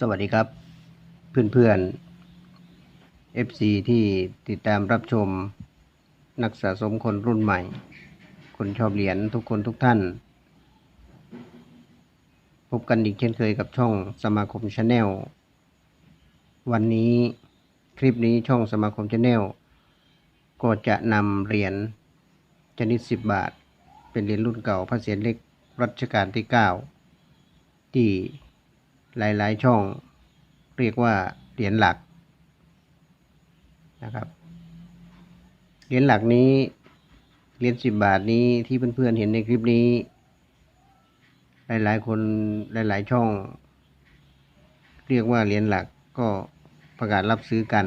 สวัสดีครับเพื่อนๆ FC ที่ติดตามรับชม นักสะสมคนรุ่นใหม่ คนชอบเหรียญทุกคนทุกท่าน พบกันอีกเช่นเคยกับช่องสมาคมชาแนลวันนี้คลิปนี้ช่องสมาคมชาแนลก็จะนำเหรียญชนิด 10 บาท เป็นเหรียญรุ่นเก่าพระเศียรเล็กรัชกาลที่ 9 ที่ หลาย ๆ ช่อง เรียกว่าเหรียญหลักนะครับเหรียญหลักนี้เหรียญสิบบาทนี้ที่เพื่อนๆเห็นในคลิปนี้ หลาย ๆ คนหลาย ๆ ช่อง เรียกว่าเหรียญหลักก็ประกาศรับซื้อกัน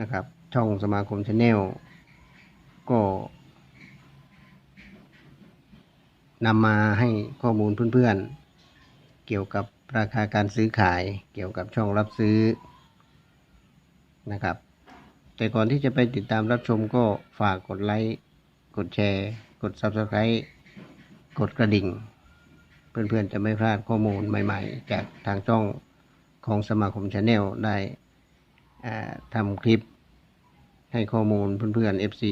นะครับ ช่องสมาคมชาแนลก็นำมาให้ข้อมูลเพื่อนๆ เกี่ยวกับราคาการซื้อขาย เกี่ยวกับช่องรับซื้อนะครับ แต่ก่อนที่จะไปติดตามรับชมก็ฝากกดไลค์ กดแชร์ กด Subscribe กดกระดิ่ง เพื่อนๆจะไม่พลาดข้อมูลใหม่ๆ จากทางช่องของสมาคมชาแนลได้ทำคลิปให้ข้อมูลเพื่อนๆ FC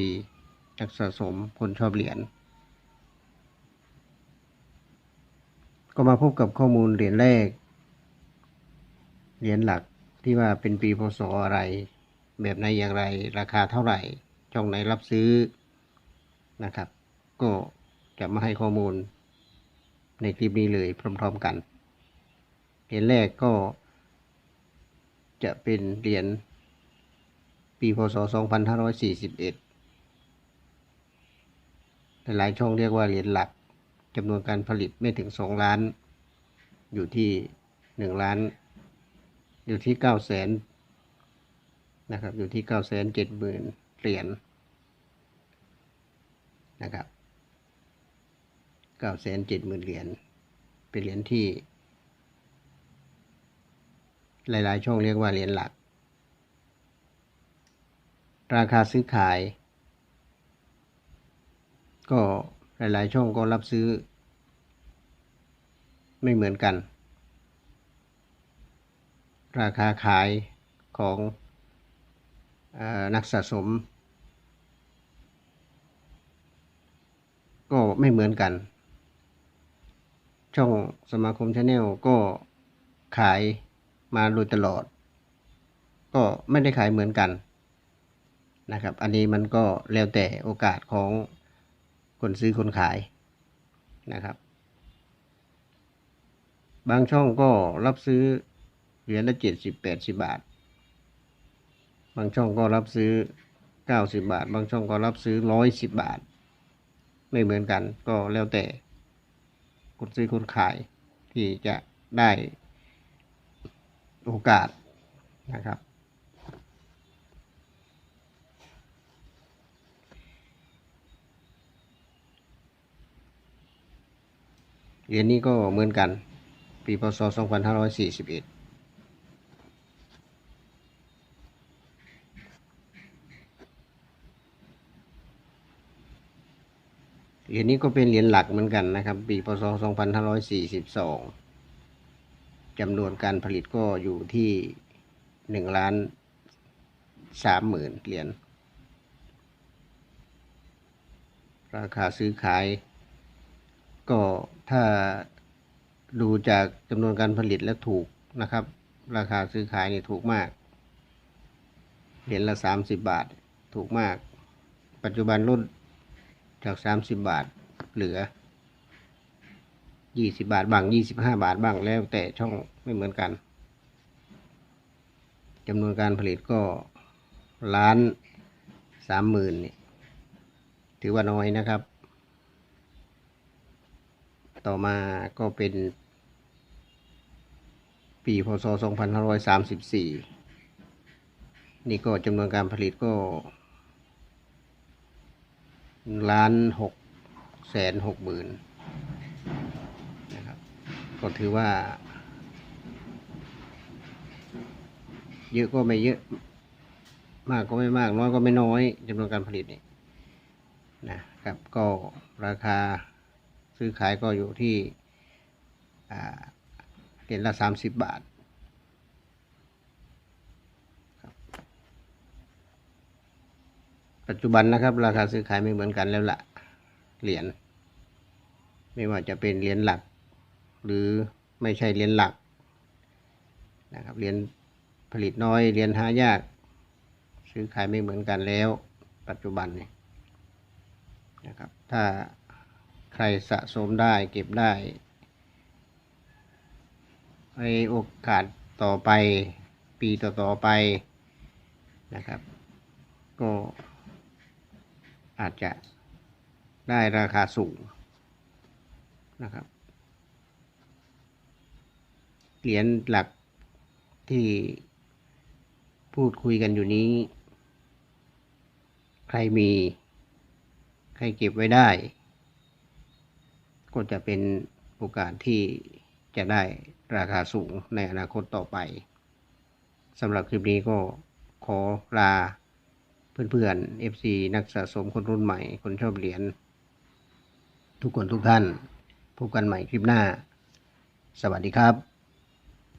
นักสะสมคนชอบเหรียญ ก็มาพบกับข้อมูลเหรียญแรก เหรียญหลักที่ว่าเป็นปีพศอะไร แบบไหนอย่างไร ราคาเท่าไหร่ ช่องไหนรับซื้อนะครับ ก็จะมาให้ข้อมูลในคลิปนี้เลยพร้อม ๆกัน เหรียญแรกก็ จะเป็นเหรียญปีพศ 2541 หลายช่องเรียกว่าเหรียญหลัก จำนวนการผลิตไม่ถึงสองล้าน อยู่ที่หนึ่งล้าน อยู่ที่เก้าแสนนะครับ อยู่ที่เก้าแสนเจ็ดหมื่นเหรียญนะครับเก้าแสนเจ็ดหมื่นเหรียญ เป็นเหรียญที่ หลาย ๆ ช่องเรียกว่าเหรียญหลัก ราคาซื้อขาย ก็ หลาย ๆ ช่องก็รับซื้อ ไม่เหมือนกัน ราคาขายของอนักสะสม ก็ไม่เหมือนกัน ช่องสมาคมชาแนลก็ขายมาโดยตลอด ก็ไม่ได้ขายเหมือนกันนะครับ อันนี้มันก็แล้วแต่โอกาสของ คนซื้อคนขายนะครับ บางช่องก็รับซื้อเหรียญละเจ็ดสิบแปดสิบาท บางช่องก็รับซื้อเก้าสิบาท บางช่องก็รับซื้อร้อยสิบบาท ไม่เหมือนกันก็แล้วแต่คนซื้อคนขายที่จะได้โอกาสนะครับ เหรียญนี้ก็เหมือนกัน ปีพศ 2541เหรียญนี้ก็เป็นเหรียญหลักเหมือนกันนะครับ ปีพศ 2542จำนวนการผลิตก็อยู่ที่1ล้าน3หมื่นเหรียญราคาซื้อขาย ก็ถ้าดูจากจำนวนการผลิตแล้วถูกนะครับ ราคาซื้อขายนี่ถูกมาก เหรียญละสามสิบบาทถูกมาก ปัจจุบันลดจากสามสิบบาทเหลือยี่สิบาทบ้างยี่สิบห้าบาทบ้างแล้วแต่ช่องไม่เหมือนกันจำนวนการผลิตก็ล้านสามหมื่นนี่ถือว่าน้อยนะครับ ต่อมาก็เป็นปีพศ 2534 นี่ก็จำนวนการผลิตก็ล้านหกแสนหกหมื่นนะครับ ก็ถือว่า เยอะก็ไม่เยอะ มากก็ไม่มาก น้อยก็ไม่น้อยจำนวนการผลิตนี่นะครับ ก็ราคา ซื้อขายก็อยู่ที่เหรียญละสามสิบบาทปัจจุบันนะครับ ราคาซื้อขายไม่เหมือนกันแล้วละเหรียญไม่ว่าจะเป็นเหรียญหลัก หรือไม่ใช่เหรียญหลักนะครับเหรียญผลิตน้อยเหรียญหายาก ซื้อขายไม่เหมือนกันแล้ว ปัจจุบันนี่นะครับ ถ้า ใครสะสมได้เก็บได้ในโอกาสต่อไปปีต่อๆไปนะครับ ก็อาจจะได้ราคาสูงนะครับเหรียญหลักที่พูดคุยกันอยู่นี้ ใครมี ใครเก็บไว้ได้ ก็จะเป็นโอกาสที่จะได้ราคาสูงในอนาคตต่อไปสำหรับคลิปนี้ก็ขอลาเพื่อนๆ FC นักสะสมคนรุ่นใหม่ คนชอบเหรียญทุกคนทุกท่าน พบกันใหม่คลิปหน้า สวัสดีครับ